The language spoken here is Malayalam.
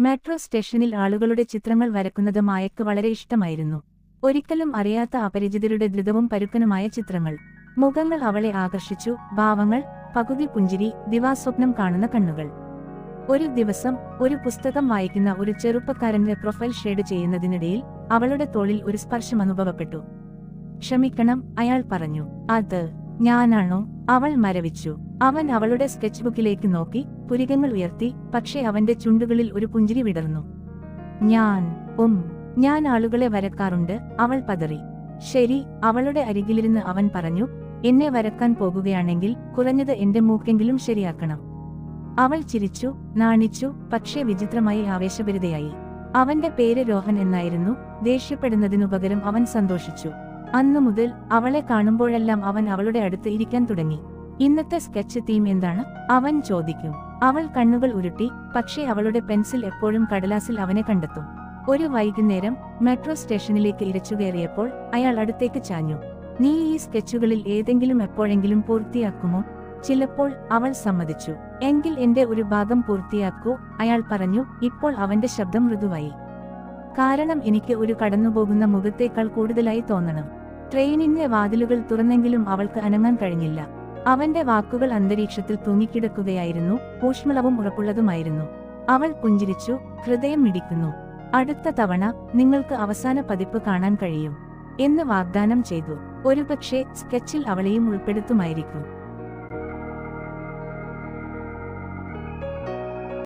മെട്രോ സ്റ്റേഷനിൽ ആളുകളുടെ ചിത്രങ്ങൾ വരക്കുന്നത് മായക്ക് വളരെ ഇഷ്ടമായിരുന്നു. ഒരിക്കലും അറിയാത്ത അപരിചിതരുടെ ദ്രുതവും പരുക്കനുമായ ചിത്രങ്ങൾ. മുഖങ്ങൾ അവളെ ആകർഷിച്ചു ഭാവങ്ങൾ പകുതി പുഞ്ചിരി ദിവാസ്വപ്നം കാണുന്ന കണ്ണുകൾ. ഒരു ദിവസം ഒരു പുസ്തകം വായിക്കുന്ന ഒരു ചെറുപ്പക്കാരന്റെ പ്രൊഫൈൽ ഷെയ്ഡ് ചെയ്യുന്നതിനിടയിൽ അവളുടെ തോളിൽ ഒരു സ്പർശം അനുഭവപ്പെട്ടു. ക്ഷമിക്കണം അയാൾ പറഞ്ഞു. അത് ഞാനാണോ? അവൾ മരവിച്ചു. അവൻ അവളുടെ സ്കെച്ച് ബുക്കിലേക്ക് നോക്കി പുരികങ്ങൾ ഉയർത്തി പക്ഷേ അവന്റെ ചുണ്ടുകളിൽ ഒരു പുഞ്ചിരി വിടർന്നു. ഞാൻ ഉം ഞാൻ ആളുകളെ വരക്കാറുണ്ട് അവൾ പതറി. ശരി അവളുടെ അരികിലിരുന്ന് അവൻ പറഞ്ഞു എന്നെ വരക്കാൻ പോകുകയാണെങ്കിൽ കുറഞ്ഞത് എന്റെ മൂക്കെങ്കിലും ശരിയാക്കണം. അവൾ ചിരിച്ചു നാണിച്ചു പക്ഷേ വിചിത്രമായി ആവേശഭരിതയായി. അവന്റെ പേര് രോഹൻ എന്നായിരുന്നു ദേഷ്യപ്പെടുന്നതിനു പകരം അവൻ സന്തോഷിച്ചു. അന്നു മുതൽ അവളെ കാണുമ്പോഴെല്ലാം അവൻ അവളുടെ അടുത്ത് ഇരിക്കാൻ തുടങ്ങി. ഇന്നത്തെ സ്കെച്ച് തീം എന്താണ്? അവൻ ചോദിക്കും. അവൾ കണ്ണുകൾ ഉരുട്ടി പക്ഷേ അവളുടെ പെൻസിൽ എപ്പോഴും കടലാസിൽ അവനെ കണ്ടെത്തും. ഒരു വൈകുന്നേരം മെട്രോ സ്റ്റേഷനിലേക്ക് ഇരച്ചുകയറിയപ്പോൾ അയാൾ അടുത്തേക്ക് ചാഞ്ഞു. നീ ഈ സ്കെച്ചുകളിൽ ഏതെങ്കിലും എപ്പോഴെങ്കിലും പൂർത്തിയാക്കുമോ? ചിലപ്പോൾ അവൾ സമ്മതിച്ചു. എങ്കിൽ എന്റെ ഒരു ഭാഗം പൂർത്തിയാക്കൂ അയാൾ പറഞ്ഞു. ഇപ്പോൾ അവന്റെ ശബ്ദം മൃദുവായി. കാരണം എനിക്ക് ഒരു കടന്നുപോകുന്ന മുഖത്തേക്കാൾ കൂടുതലായി തോന്നണം. ട്രെയിനിന്റെ വാതിലുകൾ തുറന്നെങ്കിലും അവൾക്ക് അനങ്ങാൻ കഴിഞ്ഞില്ല. അവന്റെ വാക്കുകൾ അന്തരീക്ഷത്തിൽ തൂങ്ങിക്കിടക്കുകയായിരുന്നു. ഊഷ്മളവും ഉറപ്പുള്ളതുമായിരുന്നു. അവൾ പുഞ്ചിരിച്ചു ഹൃദയം മിടിക്കുന്നു. അടുത്ത തവണ നിങ്ങൾക്ക് അവസാന പതിപ്പ് കാണാൻ കഴിയും എന്ന് വാഗ്ദാനം ചെയ്തു. ഒരുപക്ഷെ സ്കെച്ചിൽ അവളെയും ഉൾപ്പെടുത്തുമായിരിക്കും.